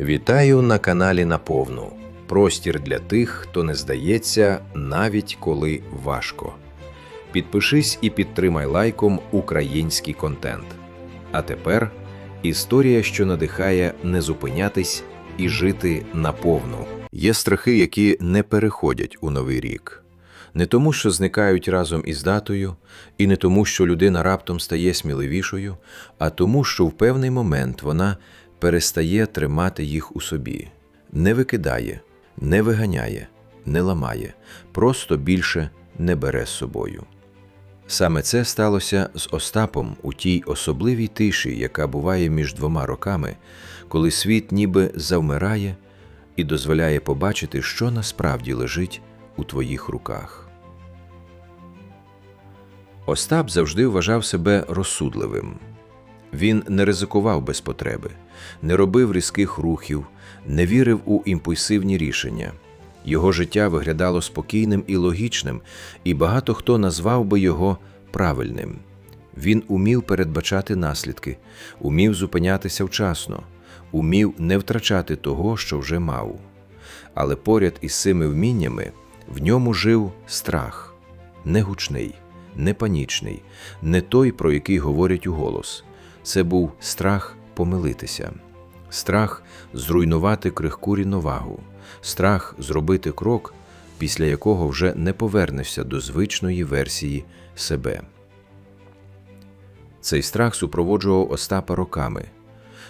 Вітаю на каналі Наповну. Простір для тих, хто не здається, навіть коли важко. Підпишись і підтримай лайком український контент. А тепер історія, що надихає не зупинятись і жити наповну. Є страхи, які не переходять у новий рік. Не тому, що зникають разом із датою, і не тому, що людина раптом стає сміливішою, а тому, що в певний момент вона перестає тримати їх у собі, не викидає, не виганяє, не ламає, просто більше не бере з собою. Саме це сталося з Остапом у тій особливій тиші, яка буває між двома роками, коли світ ніби завмирає і дозволяє побачити, що насправді лежить у твоїх руках. Остап завжди вважав себе розсудливим. Він не ризикував без потреби, не робив різких рухів, не вірив у імпульсивні рішення. Його життя виглядало спокійним і логічним, і багато хто назвав би його правильним. Він умів передбачати наслідки, умів зупинятися вчасно, умів не втрачати того, що вже мав. Але поряд із цими вміннями в ньому жив страх не гучний, не панічний, не той, про який говорять у голос. Це був страх помилитися, страх зруйнувати крихку рівновагу, страх зробити крок, після якого вже не повернешся до звичної версії себе. Цей страх супроводжував Остапа роками.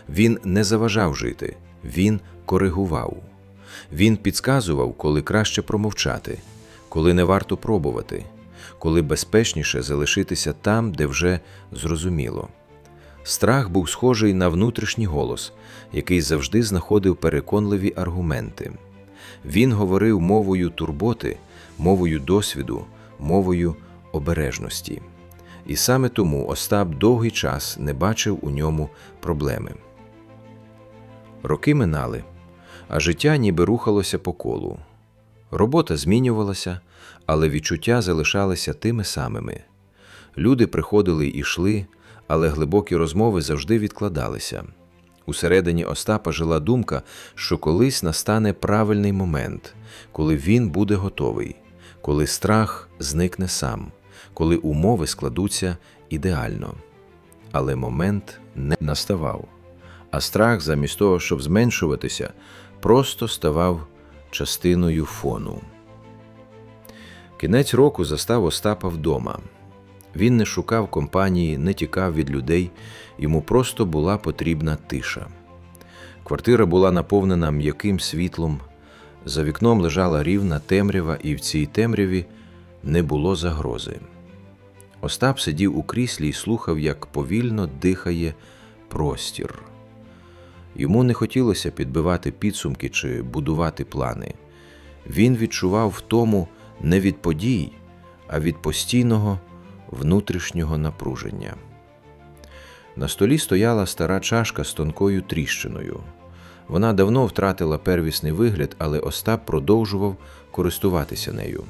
Він не заважав жити, він коригував. Він підказував, коли краще промовчати, коли не варто пробувати, коли безпечніше залишитися там, де вже зрозуміло. Страх був схожий на внутрішній голос, який завжди знаходив переконливі аргументи. Він говорив мовою турботи, мовою досвіду, мовою обережності. І саме тому Остап довгий час не бачив у ньому проблеми. Роки минали, а життя ніби рухалося по колу. Робота змінювалася, але відчуття залишалися тими самими. Люди приходили і йшли, але глибокі розмови завжди відкладалися. Усередині Остапа жила думка, що колись настане правильний момент, коли він буде готовий, коли страх зникне сам, коли умови складуться ідеально. Але момент не наставав, а страх, замість того, щоб зменшуватися, просто ставав частиною фону. Кінець року застав Остапа вдома. Він не шукав компанії, не тікав від людей, йому просто була потрібна тиша. Квартира була наповнена м'яким світлом, за вікном лежала рівна темрява, і в цій темряві не було загрози. Остап сидів у кріслі і слухав, як повільно дихає простір. Йому не хотілося підбивати підсумки чи будувати плани. Він відчував втому не від подій, а від постійного внутрішнього напруження. На столі стояла стара чашка з тонкою тріщиною. Вона давно втратила первісний вигляд, але Остап продовжував користуватися нею.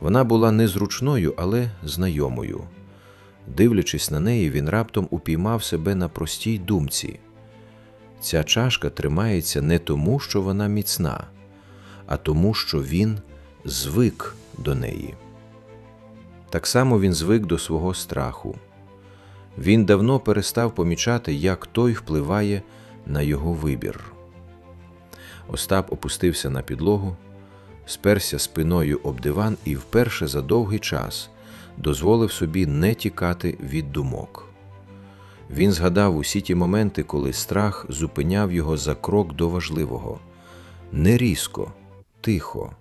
Вона була незручною, але знайомою. Дивлячись на неї, він раптом упіймав себе на простій думці. Ця чашка тримається не тому, що вона міцна, а тому, що він звик до неї. Так само він звик до свого страху. Він давно перестав помічати, як той впливає на його вибір. Остап опустився на підлогу, сперся спиною об диван і вперше за довгий час дозволив собі не тікати від думок. Він згадав усі ті моменти, коли страх зупиняв його за крок до важливого, не різко, тихо,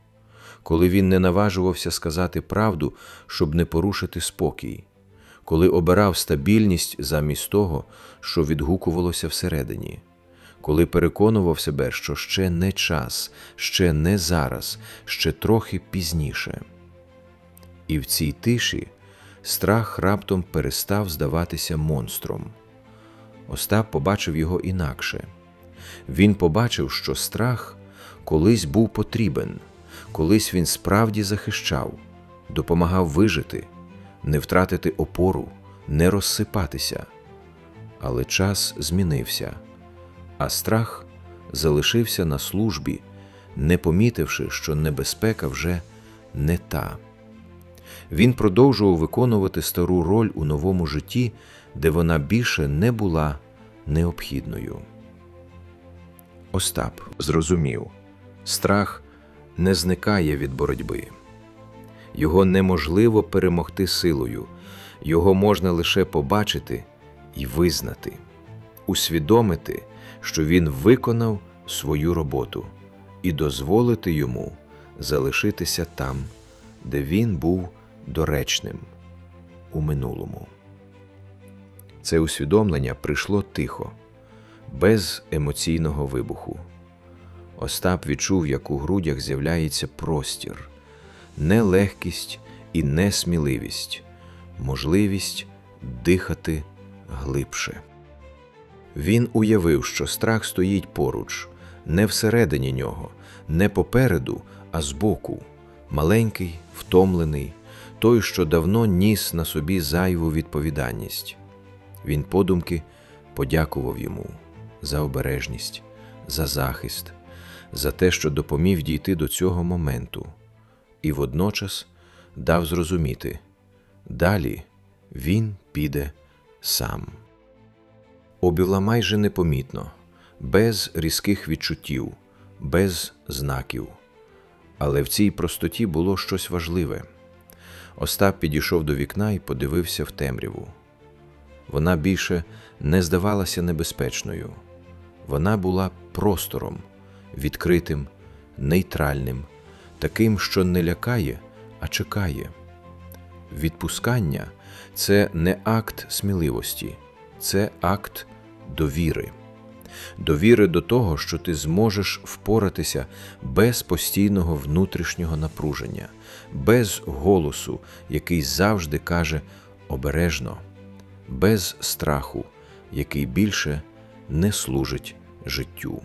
коли він не наважувався сказати правду, щоб не порушити спокій, коли обирав стабільність замість того, що відгукувалося всередині, коли переконував себе, що ще не час, ще не зараз, ще трохи пізніше. І в цій тиші страх раптом перестав здаватися монстром. Остап побачив його інакше. Він побачив, що страх колись був потрібен, колись він справді захищав, допомагав вижити, не втратити опору, не розсипатися. Але час змінився, а страх залишився на службі, не помітивши, що небезпека вже не та. Він продовжував виконувати стару роль у новому житті, де вона більше не була необхідною. Остап зрозумів страх не зникає від боротьби. Його неможливо перемогти силою, його можна лише побачити і визнати, усвідомити, що він виконав свою роботу, і дозволити йому залишитися там, де він був доречним у минулому. Це усвідомлення прийшло тихо, без емоційного вибуху. Остап відчув, як у грудях з'являється простір, не легкість і не сміливість, можливість дихати глибше. Він уявив, що страх стоїть поруч, не всередині нього, не попереду, а збоку, маленький, втомлений, той, що давно ніс на собі зайву відповідальність. Він подумки подякував йому за обережність, за захист, за те, що допоміг дійти до цього моменту, і водночас дав зрозуміти далі він піде сам. Обіла майже непомітно, без різких відчуттів, без знаків. Але в цій простоті було щось важливе. Остап підійшов до вікна і подивився в темряву. Вона більше не здавалася небезпечною. Вона була простором, відкритим, нейтральним, таким, що не лякає, а чекає. Відпускання це не акт сміливості, це акт довіри. Довіри до того, що ти зможеш впоратися без постійного внутрішнього напруження, без голосу, який завжди каже обережно, без страху, який більше не служить життю.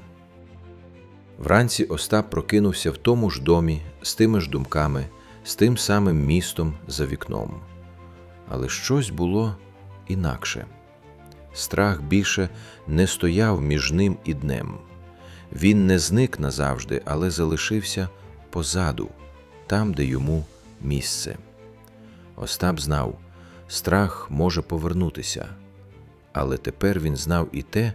Вранці Остап прокинувся в тому ж домі з тими ж думками, з тим самим містом за вікном. Але щось було інакше. Страх більше не стояв між ним і днем. Він не зник назавжди, але залишився позаду, там, де йому місце. Остап знав, страх може повернутися, але тепер він знав і те,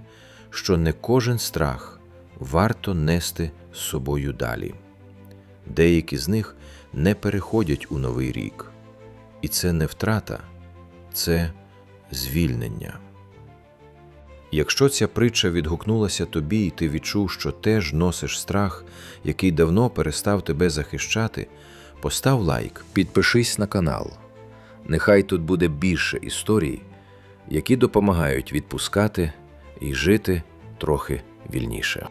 що не кожен страх варто нести з собою далі. Деякі з них не переходять у новий рік, і це не втрата, це звільнення. Якщо ця притча відгукнулася тобі, і ти відчув, що теж носиш страх, який давно перестав тебе захищати, постав лайк, підпишись на канал. Нехай тут буде більше історій, які допомагають відпускати і жити трохи вільніше.